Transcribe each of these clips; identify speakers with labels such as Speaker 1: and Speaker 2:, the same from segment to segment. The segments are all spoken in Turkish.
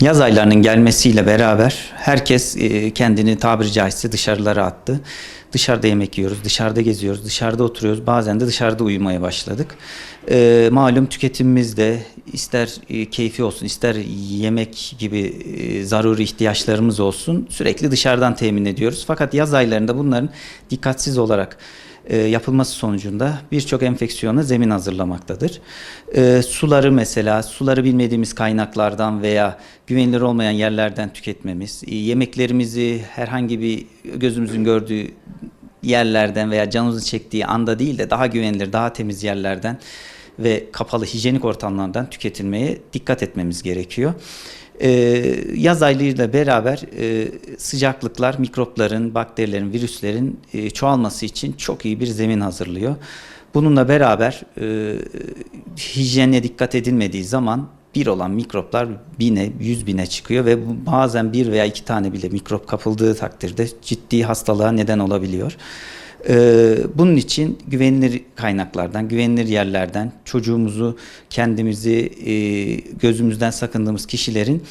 Speaker 1: Yaz aylarının gelmesiyle beraber herkes e, kendini tabiri caizse dışarılara attı. Dışarıda yemek yiyoruz, dışarıda geziyoruz, dışarıda oturuyoruz. Bazen de dışarıda uyumaya başladık. E, malum tüketimimizde ister e, keyfi olsun, ister yemek gibi e, zaruri ihtiyaçlarımız olsun sürekli dışarıdan temin ediyoruz. Fakat yaz aylarında bunların dikkatsiz olarak e, yapılması sonucunda birçok enfeksiyona zemin hazırlamaktadır. E, suları mesela, suları bilmediğimiz kaynaklardan veya güvenilir olmayan yerlerden tüketmemiz, e, yemeklerimizi herhangi bir gözümüzün gördüğü yerlerden veya canımızın çektiği anda değil de daha güvenilir, daha temiz yerlerden ve kapalı hijyenik ortamlardan tüketilmeye dikkat etmemiz gerekiyor. Ee, yaz aylarıyla beraber e, sıcaklıklar mikropların, bakterilerin, virüslerin e, çoğalması için çok iyi bir zemin hazırlıyor. Bununla beraber e, hijyene dikkat edilmediği zaman bir olan mikroplar bine, yüz bine çıkıyor ve bazen bir veya iki tane bile mikrop kapıldığı takdirde ciddi hastalığa neden olabiliyor. Ee, bunun için güvenilir kaynaklardan, güvenilir yerlerden çocuğumuzu, kendimizi e, gözümüzden sakındığımız kişilerin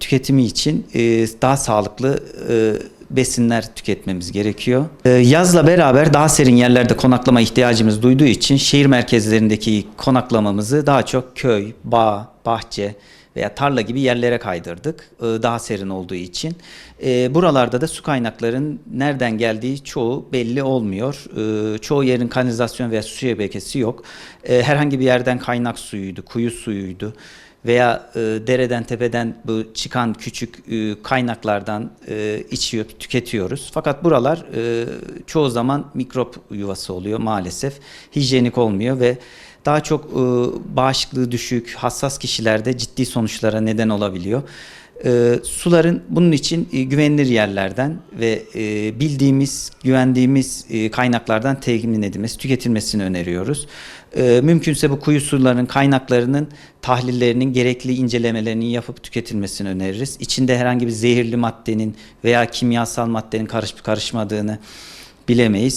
Speaker 1: tüketimi için e, daha sağlıklı e, besinler tüketmemiz gerekiyor. E, yazla beraber daha serin yerlerde konaklama ihtiyacımız duyduğu için şehir merkezlerindeki konaklamamızı daha çok köy, bağ, bahçe veya tarla gibi yerlere kaydırdık. e, Daha serin olduğu için. E, Buralarda da su kaynakların nereden geldiği çoğu belli olmuyor. E, Çoğu yerin kanalizasyon veya su şebekesi yok. Herhangi bir yerden kaynak suyuydu, kuyu suyuydu veya e, dereden tepeden bu çıkan küçük e, kaynaklardan e, içiyor, tüketiyoruz. Fakat buralar e, çoğu zaman mikrop yuvası oluyor maalesef. Hijyenik olmuyor ve daha çok e, bağışıklığı düşük, hassas kişilerde ciddi sonuçlara neden olabiliyor. E, suların bunun için e, güvenilir yerlerden ve e, bildiğimiz, güvendiğimiz e, kaynaklardan temin edilmesi, tüketilmesini öneriyoruz. E, mümkünse bu kuyu sularının kaynaklarının tahlillerinin gerekli incelemelerinin yapıp tüketilmesini öneririz. İçinde herhangi bir zehirli maddenin veya kimyasal maddenin karışıp karışmadığını bilemeyiz.